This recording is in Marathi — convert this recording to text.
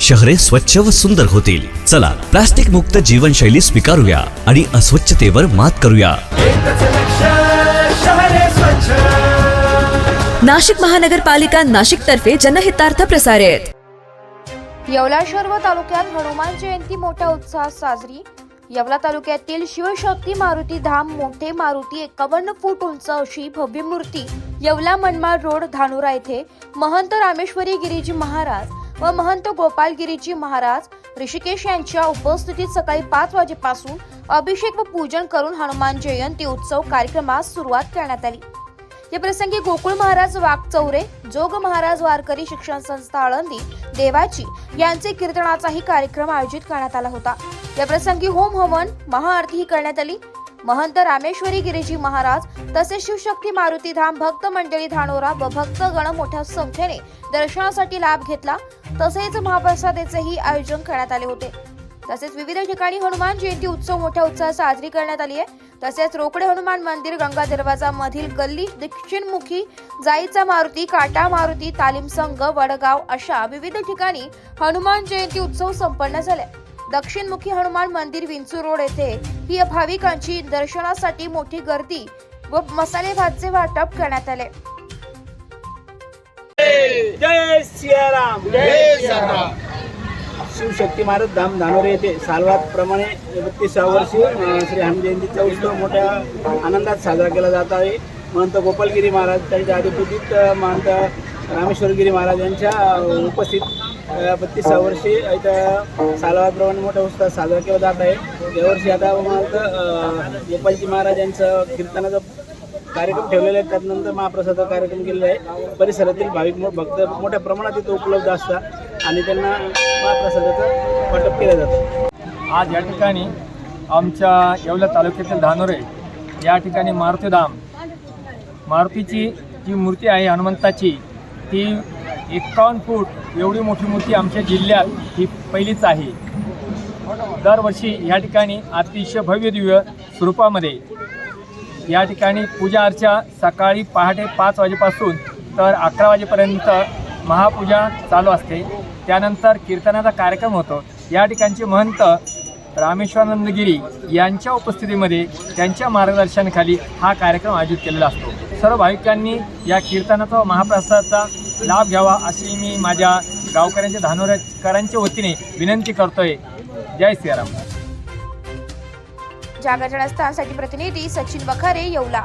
शहरे स्वच्छ व सुंदर होतील. चला प्लास्टिक मुक्त जीवनशैली स्वीकारूया आणि अस्वच्छतेवर मात करूया. नाशिक महानगरपालिका नाशिक तर्फे जनहितार्थ प्रसारित. येवला शहर व तालुक्यात हनुमान जयंती मोठ्या उत्साहात साजरी. येवला तालुक्यातील शिवशक्ती मारुती धाम मोठे मारुती एकावन्न फूट उंच अशी भव्य मूर्ती येवला मनमाड रोड धानुरा येथे महंत रामेश्वरी गिरीजी महाराज व महंत गोपालगिरीजी महाराज ऋषिकेश यांच्या उपस्थितीत सकाळी पाच वाजेपासून अभिषेक व पूजन करून हनुमान जयंती उत्सव कार्यक्रमास सुरुवात करण्यात आली. या प्रसंगी गोकुळ महाराज वाघचौरे जोग महाराज वारकरी शिक्षण संस्था आळंदी देवाची यांचे कीर्तनाचाही कार्यक्रम आयोजित करण्यात आला होता. या प्रसंगी होम हवन महाआरतीही करण्यात आली. महंत रामेश्वरी गिरीजी महाराज तसेच शिवशक्ती मारुती धाम भक्त मंडळी धानोरा व भक्तगण मोठ्या संख्येने दर्शनासाठी लाभ घेतला. तसेच महाप्रसादेचेही आयोजन करण्यात आले होते. तसेच विविध ठिकाणी हनुमान जयंती उत्सव मोठ्या उत्साहात साजरी करण्यात आली आहे. तसेच रोकडे हनुमान मंदिर गंगा दरवाजा मधील गल्ली दक्षिणमुखी जाईचा मारुती काटा मारुती तालीम संघ वडगाव अशा विविध ठिकाणी हनुमान जयंती उत्सव संपन्न झाले. दक्षिणमुखी हनुमान मंदिर विंचू रोड येथे. ही भाविकांची दर्शनासाठी मोठी गर्दी व मसाले भातचे वाटप करण्यात आले. जय सियाराम. जय सियाराम. शिवशक्ती महाराज धाम धानोरे येथे सालवात बत्तीसाव्या वर्षी श्री हनुमान जयंतीचा उत्सव मोठ्या आनंदात साजरा केला जात आहे. महंत गोपालगिरी महाराज त्यांच्या अधिकृत महंत रामेश्वरगिरी महाराज यांच्या उपस्थित बत्तीस वर्षी इथं सालवाप्रमाणे मोठ्या उत्साह साजरा केला जात आहे. यावर्षी आता महंत गोपालजी महाराज यांचं कीर्तनाचं कार्यक्रम ठेवलेला आहे त्यानंतर महाप्रसाद कार्यक्रम केलेला आहे. परिसरातील भाविक भक्त मोठ्या प्रमाणात इथं उपलब्ध असतात आणि त्यांना महाप्रसादाचं वाटप केलं जातं. आज या ठिकाणी आमच्या येवला तालुक्यातील धानोरे या ठिकाणी मारुतीधाम मारुतीची जी मूर्ती आहे हनुमंताची ती एक्कावन्न फूट एवढी मोठी मूर्ती आमच्या जिल्ह्यात ही पहिलीच आहे. दरवर्षी या ठिकाणी अतिशय भव्य दिव्य स्वरूपामध्ये या ठिकाणी पूजा अर्चा सकाळी पहाटे पाच वाजेपासून तर अकरा वाजेपर्यंत महापूजा चालू असते. त्यानंतर कीर्तनाचा कार्यक्रम होतो. या ठिकाणचे महंत रामेश्वरानंदगिरी यांच्या उपस्थितीमध्ये त्यांच्या मार्गदर्शनाखाली हा कार्यक्रम आयोजित केलेला असतो. सर्व भाविकांनी या कीर्तनाचा महाप्रसादाचा लाभ घ्यावा अशी मी माझ्या गावकऱ्यांच्या धानोरेकरांच्या वतीने विनंती करतोय. जय श्रीराम जागरण जनस्थानसाठी प्रतिनिधी सचिन बखारे येवला.